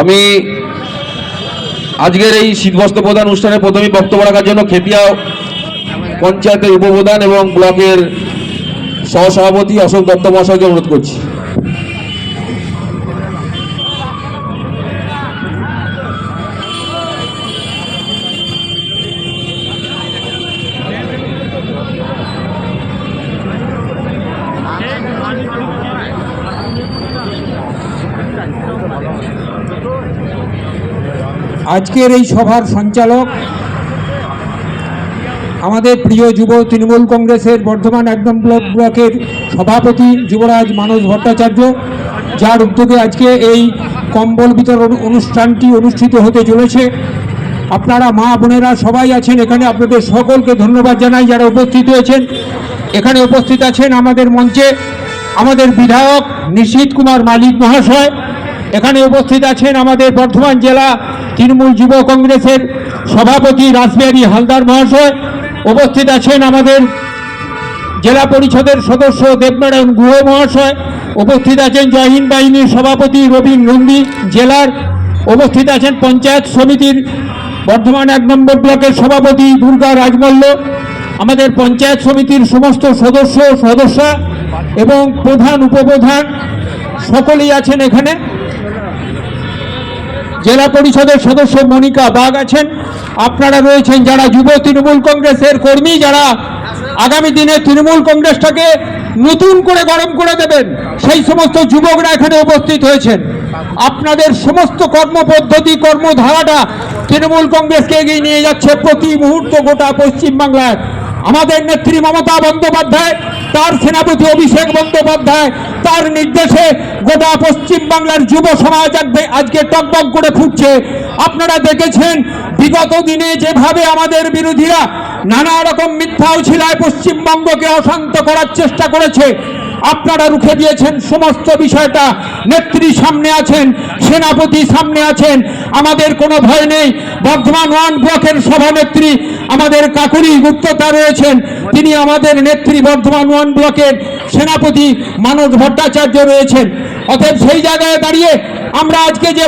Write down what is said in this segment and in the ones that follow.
আমি আজকের এই শীতবস্ত্র প্রদান অনুষ্ঠানে প্রথমেই বক্তব্য রাখার জন্য খেতিয়া পঞ্চায়েতের উপপ্রধান এবং ব্লকের সহসভাপতি অশোক দত্ত মহাশয়কে অনুরোধ করছি। আজকের এই সভার সঞ্চালক আমাদের প্রিয় যুব তৃণমূল কংগ্রেসের বর্ধমান একদম ব্লক ব্লকের সভাপতি যুবরাজ মানস ভট্টাচার্য, যার উদ্যোগে আজকে এই কম্বল বিতরণ অনুষ্ঠানটি অনুষ্ঠিত হতে চলেছে। আপনারা মা বোনেরা সবাই আছেন এখানে, আপনাদের সকলকে ধন্যবাদ জানাই যারা উপস্থিত হয়েছেন। এখানে উপস্থিত আছেন আমাদের মঞ্চে আমাদের বিধায়ক নিশীত কুমার মালিক মহাশয়। এখানে উপস্থিত আছেন আমাদের বর্ধমান জেলা তৃণমূল যুব কংগ্রেসের সভাপতি রাসবিহারী হালদার মহাশয়। উপস্থিত আছেন আমাদের জেলা পরিষদের সদস্য দেবনারায়ণ গুহ মহাশয়। উপস্থিত আছেন জয়হিন্দ বাহিনীর সভাপতি রবীন নন্দী জেলার। উপস্থিত আছেন পঞ্চায়েত সমিতির বর্ধমান এক নম্বর ব্লকের সভাপতি দুর্গা রাজমল্ল, আমাদের পঞ্চায়েত সমিতির সমস্ত সদস্য সদস্যা এবং প্রধান, উপপ্রধান সকলেই আছেন এখানে। জেলা পরিষদের সদস্য মনিকা বাগ আছেন। আপনারা রয়েছেন যারা যুব তৃণমূল কংগ্রেসের কর্মী, যারা আগামী দিনে তৃণমূল কংগ্রেসটাকে নতুন করে গরম করে দেবেন, সেই সমস্ত যুবকরা এখানে উপস্থিত হয়েছেন। আপনাদের সমস্ত কর্মপদ্ধতি, কর্মধারাটা তৃণমূল কংগ্রেসকে এগিয়ে নিয়ে যাচ্ছে প্রতি মুহূর্ত গোটা পশ্চিমবাংলায়। আমাদের নেত্রী মমতা বন্দ্যোপাধ্যায়, তার সেনাপতি অভিষেক বন্দ্যোপাধ্যায় তার নির্দেশে গোটা পশ্চিম বাংলার যুব সমাজ আজকে- টকবক করে ফুটছে। আপনারা দেখেছেন, বিগত দিনে যেভাবে আমাদের বিরোধীরা নানা রকম মিথ্যা উছিলায় পশ্চিমবঙ্গকে অশান্ত করার চেষ্টা করেছে আপনারা রুখে দিয়েছেন সমস্ত বিষয়টা। নেত্রী সামনে আছেন, সেনাপতি সামনে আছেন। আমাদের কোনো ভয় নেই। বর্ধমান ওয়ান ব্লকের সভানেত্রী আমাদের কাকুরি গুপ্ততা রয়েছেন। তিনি আমাদের নেত্রী বর্ধমান ওয়ান ব্লকের সেনাপতি মানস ভট্টাচার্য রয়েছেন। অতএব সেই জায়গায় দাঁড়িয়ে আমরা আজকে যে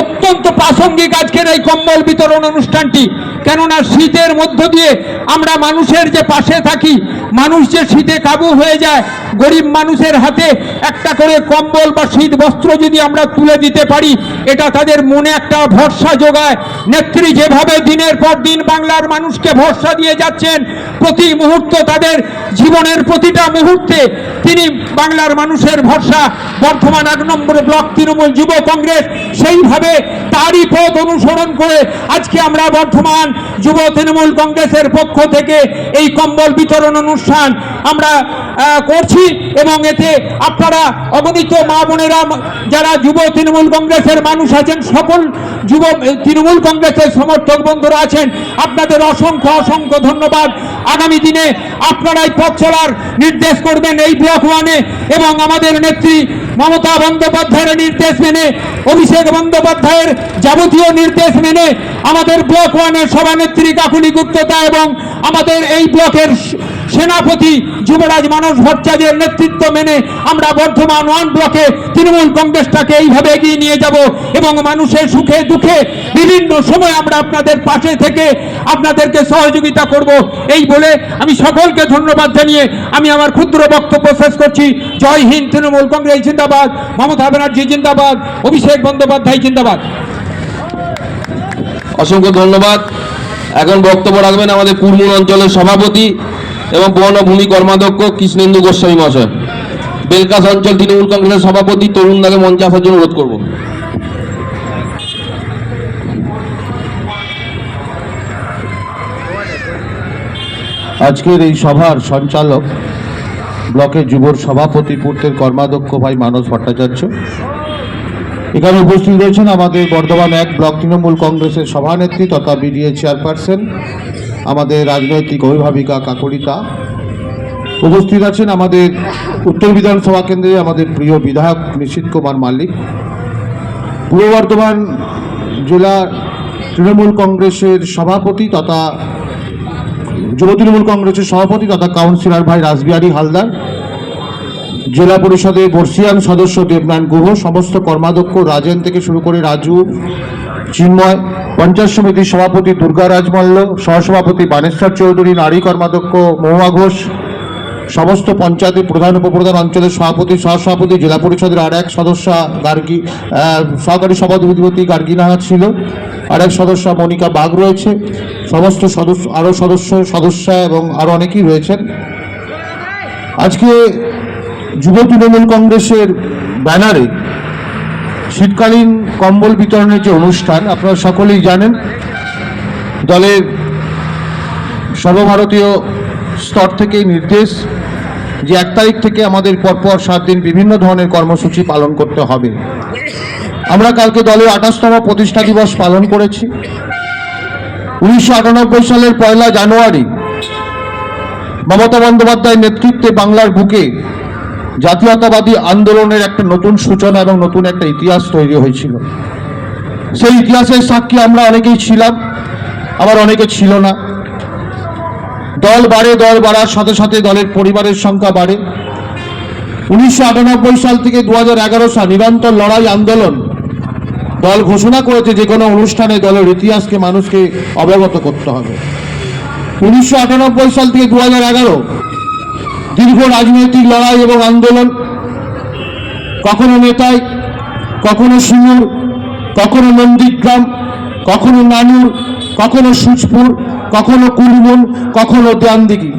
অত্যন্ত প্রাসঙ্গিক আজকের এই কম্বল বিতরণ অনুষ্ঠানটি কেননা শীতের মধ্য দিয়ে আমরা মানুষের যে পাশে থাকি, মানুষ যে শীতে কাবু হয়ে যায়, গরিব মানুষের হাতে একটা করে কম্বল বা শীত বস্ত্র যদি আমরা তুলে দিতে পারি, এটা তাদের মনে একটা ভরসা যোগায়। নেত্রী যেভাবে দিনের পর দিন বাংলার মানুষকে ভরসা দিয়ে যাচ্ছেন, প্রতি মুহূর্ত তাদের জীবনের প্রতিটা মুহূর্তে তিনি বাংলার মানুষের ভরসা বর্ধমান এক নম্বর ব্লক তৃণমূল যুব কংগ্রেস, সেইভাবে তারই পথ অনুসরণ করে আজকে আমরা বর্ধমান যুব তৃণমূল কংগ্রেসের পক্ষ থেকে এই কম্বল বিতরণ অনুষ্ঠান আমরা করছি এবং এতে আপনারা অগণিত মা বোনেরা, যারা যুব তৃণমূল কংগ্রেসের মানুষ আছেন, সকল যুব, তৃণমূল কংগ্রেসের সমর্থক বন্ধুরা আছেন, আপনাদের অসংখ্য অসংখ্য ধন্যবাদ। আগামী দিনে আপনারাই পথ চলার নির্দেশ করবেন এই ব্লক ওয়ানে এবং আমাদের নেত্রী মমতা বন্দ্যোপাধ্যায়ের নির্দেশ মেনে, অভিষেক বন্দ্যোপাধ্যায়ের যাবতীয় নির্দেশ মেনে আমাদের ব্লক ওয়ানের সভানেত্রী কাকুলি গুপ্ততা এবং আমাদের এই ব্লকের সেনাপতি যুবরাজ মানস ভট্টাচার্যের নেতৃত্ব মেনে আমরা বর্ধমান ওয়ান ব্লকে তৃণমূল কংগ্রেসটাকে এইভাবে এগিয়ে নিয়ে যাব এবং মানুষের সুখে দুঃখে বিভিন্ন সময় আমরা আপনাদের পাশে থেকে আপনাদেরকে সহযোগিতা করব। এই বলে আমি সকলকে ধন্যবাদ জানিয়ে আমি আমার ক্ষুদ্র বক্তব্য শেষ করছি। জয় হিন্দ, তৃণমূল কংগ্রেস জিন্দাবাদ, মমতা ব্যানার্জি জিন্দাবাদ, অভিষেক বন্দ্যোপাধ্যায় জিন্দাবাদ। অসংখ্য ধন্যবাদ। এখন বক্তব্য রাখবেন আমাদের কুরমুন অঞ্চলের সভাপতি এবং বনভূমি কর্মাধ্যক্ষ কৃষ্ণেন্দু গোস্বামী মহাশয়। বেলকাস অঞ্চল তৃণমূল কংগ্রেসের সভাপতি তরুণ দাকে মঞ্চে আসার জন্য অনুরোধ করব। আজকের এই সভার সঞ্চালক ব্লকের যুবর সভাপতি, পূর্তের কর্মাধ্যক্ষ ভাই মানস ভট্টাচার্য। এখানে উপস্থিত রয়েছেন আমাদের বর্ধমান এক ব্লক তৃণমূল কংগ্রেসের সভানেত্রী তথা বিডিএ চেয়ারপারসন, আমাদের রাজনৈতিক অভিভাবিকা কাকরিতা। উপস্থিত আছেন আমাদের উত্তর বিধানসভা কেন্দ্রে আমাদের প্রিয় বিধায়ক নিশীত কুমার মালিক। পূর্ব বর্ধমান জেলা তৃণমূল কংগ্রেসের সভাপতি তথা যুব তৃণমূল কংগ্রেসের সভাপতি তথা কাউন্সিলর ভাই রাসবিহারী হালদার, জেলা পরিষদে বর্ষিয়ান সদস্য দেবনান গুহ, সমস্ত কর্মাধ্যক্ষ রাজেন থেকে শুরু করে রাজু চিন্ময়, পঞ্চায়েত সমিতির সভাপতি দুর্গা রাজমল্ল, সহসভাপতি বানেশ্বর চৌধুরী, নারী কর্মাধ্যক্ষ মহুয়া ঘোষ সমস্ত পঞ্চায়েতের প্রধান উপপ্রধান অঞ্চলের সভাপতি, সহসভাপতি, জেলা পরিষদের আর এক সদস্য, গার্গী সহকারী সভাধিপতি গার্গীনাহাত ছিল। আর এক সদস্য মনিকা বাগ রয়েছে। সমস্ত সদস্য আরও সদস্য, সদস্যা এবং আরও অনেকেই রয়েছেন। আজকে যুব তৃণমূল কংগ্রেসের ব্যানারে শীতকালীন কম্বল বিতরণের যে অনুষ্ঠান, আপনারা সকলেই জানেন, দলের সর্বভারতীয় স্তর থেকে নির্দেশ যে এক তারিখ থেকে আমাদের পরপর সাত দিন বিভিন্ন ধরনের কর্মসূচি পালন করতে হবে। আমরা কালকে দলের আঠাশতম প্রতিষ্ঠা দিবস পালন করেছি। উনিশশো আটানব্বই সালের পয়লা জানুয়ারি মমতা বন্দ্যোপাধ্যায়ের নেতৃত্বে বাংলার বুকে জাতীয়তাবাদী আন্দোলনের একটা নতুন সূচনা এবং নতুন একটা ইতিহাস তৈরি হয়েছিল। সেই ইতিহাসের সাক্ষী আমরা অনেকেই ছিলাম, আবার অনেকে ছিল না। দল বাড়ে, দল বাড়ার সাথে সাথে দলের পরিবারের সংখ্যা বাড়ে। উনিশশো আটানব্বই সাল থেকে দু হাজার এগারো সাল নিরন্তর লড়াই আন্দোলন দল ঘোষণা করেছে যে কোনো অনুষ্ঠানে দলের ইতিহাসকে মানুষকে অবগত করতে হবে। উনিশশো আটানব্বই সাল থেকে দু হাজার এগারো দীর্ঘ রাজনৈতিক লড়াই এবং আন্দোলন। কখনো নেতাই, কখনো সিঙ্গুর, কখনো নন্দীগ্রাম, কখনো নানুর, কখনো সুচপুর কখনো কুলমুন কখনো দেয়ানদিঘি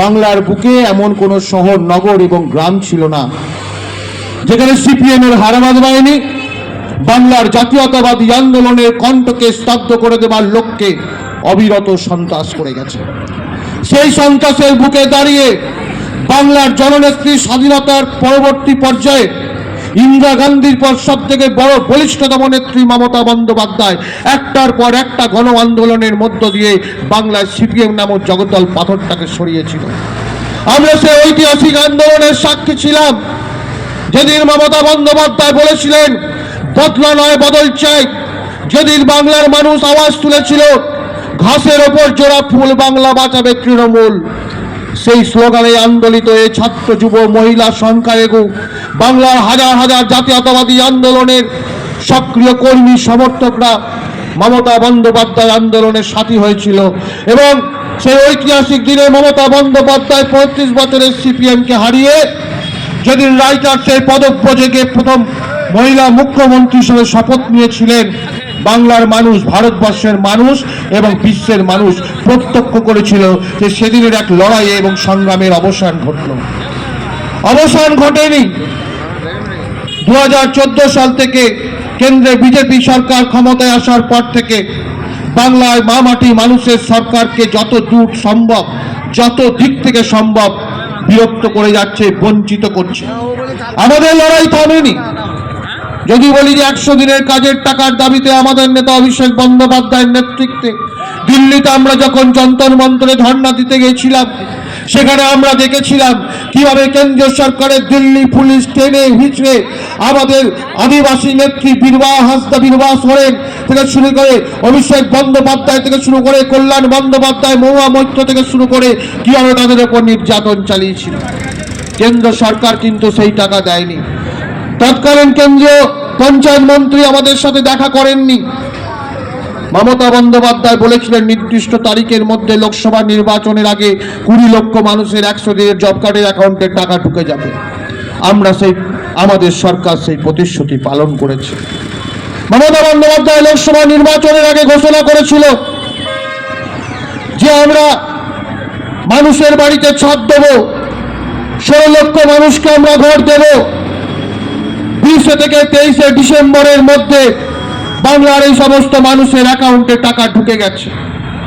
বাংলার বুকে এমন কোনো শহর, নগর এবং গ্রাম ছিল না, যেখানে সিপিএম এর হারাবাদ বাহিনী বাংলার জাতীয়তাবাদী আন্দোলনের কণ্ঠকে স্তব্ধ করে দেবার লক্ষ্যে অবিরত সন্ত্রাস করে গেছে। সেই সন্ত্রাসের বুকে দাঁড়িয়ে বাংলার জননেত্রী স্বাধীনতার পরবর্তী পর্যায়ে ইন্দিরা গান্ধীর পর সব থেকে বড় বলিষ্ঠতম নেত্রী মমতা বন্দ্যোপাধ্যায়। একটার পর একটা গণ আন্দোলনের মধ্য দিয়ে বাংলায় সিপিএম নামক জগদ্দল পাথরটাকে সরিয়েছিল। আমরা সেই ঐতিহাসিক আন্দোলনের সাক্ষী ছিলাম। যেদিন মমতা বন্দ্যোপাধ্যায় বলেছিলেন, বদলা নয়, বদল চাই। যেদিন বাংলার মানুষ আওয়াজ তুলেছিল, ঘাসের ওপর জোড়া ফুল, বাংলা বাঁচাবে তৃণমূল। সেই স্লোগানে আন্দোলিত এই ছাত্র যুব মহিলা সংখ্যালঘু বাংলার হাজার হাজার জাতীয়তাবাদী আন্দোলনের সক্রিয় কর্মী সমর্থকরা মমতা বন্দ্যোপাধ্যায় আন্দোলনের সাথী হয়েছিল এবং সেই ঐতিহাসিক দিনে মমতা বন্দ্যোপাধ্যায় পঁয়ত্রিশ বছরের সিপিএমকে হারিয়ে যেদিন রাইটার্সের পদব্রজেকে প্রথম মহিলা মুখ্যমন্ত্রী হিসেবে শপথ নিয়েছিলেন বাংলার মানুষ, ভারতবর্ষের মানুষ এবং বিশ্বের মানুষ প্রত্যক্ষ করেছিল যে সেদিনের এক লড়াই এবং সংগ্রামের অবসান ঘটল। অবসান ঘটেনি। দু হাজার চোদ্দ সাল থেকে কেন্দ্রে বিজেপি সরকার ক্ষমতায় আসার পর থেকে বাংলায় মা মাটি মানুষের সরকারকে যত দূর সম্ভব, যত দিক থেকে সম্ভব বিরক্ত করে যাচ্ছে, বঞ্চিত করছে। আমাদের লড়াই থামেনি। যদি বলি যে একশো দিনের কাজের টাকার দাবিতে আমাদের নেতা অভিষেক বন্দ্যোপাধ্যায়ের নেতৃত্বে দিল্লিতে আমরা যখন যন্তর মন্ত্রে ধর্ণা দিতে গেছিলাম, সেখানে আমরা দেখেছিলাম কীভাবে কেন্দ্রীয় সরকারের দিল্লি পুলিশ টেনে হিচড়ে আমাদের আদিবাসী নেত্রী বীরবা হাসদা বীরবা সোরেন থেকে শুরু করে অভিষেক বন্দ্যোপাধ্যায় থেকে শুরু করে কল্যাণ বন্দ্যোপাধ্যায়, মহুয়া মৈত্র থেকে শুরু করে কীভাবে তাদের উপর নির্যাতন চালিয়েছিল। কেন্দ্র সরকার কিন্তু সেই টাকা দেয়নি। তৎকালীন কেন্দ্রীয় পঞ্চায়েত মন্ত্রী আমাদের সাথে দেখা করেননি। মমতা বন্দ্যোপাধ্যায় বলেছিলেন, নির্দিষ্ট তারিখের মধ্যে লোকসভা নির্বাচনের আগে কুড়ি লক্ষ মানুষের একশো দিনের জব কার্ডের অ্যাকাউন্টে টাকা ঢুকে যাবে। আমরা সেই, আমাদের সরকার সেই প্রতিশ্রুতি পালন করেছে। মমতা বন্দ্যোপাধ্যায় লোকসভা নির্বাচনের আগে ঘোষণা করেছিল যে আমরা মানুষের বাড়িতে ছাদ দেব, ষোলো লক্ষ মানুষকে আমরা ঘর দেব। বিশে থেকে তেইশে ডিসেম্বরের মধ্যে বাংলার এই সমস্ত মানুষের অ্যাকাউন্টে টাকা ঢুকে গেছে।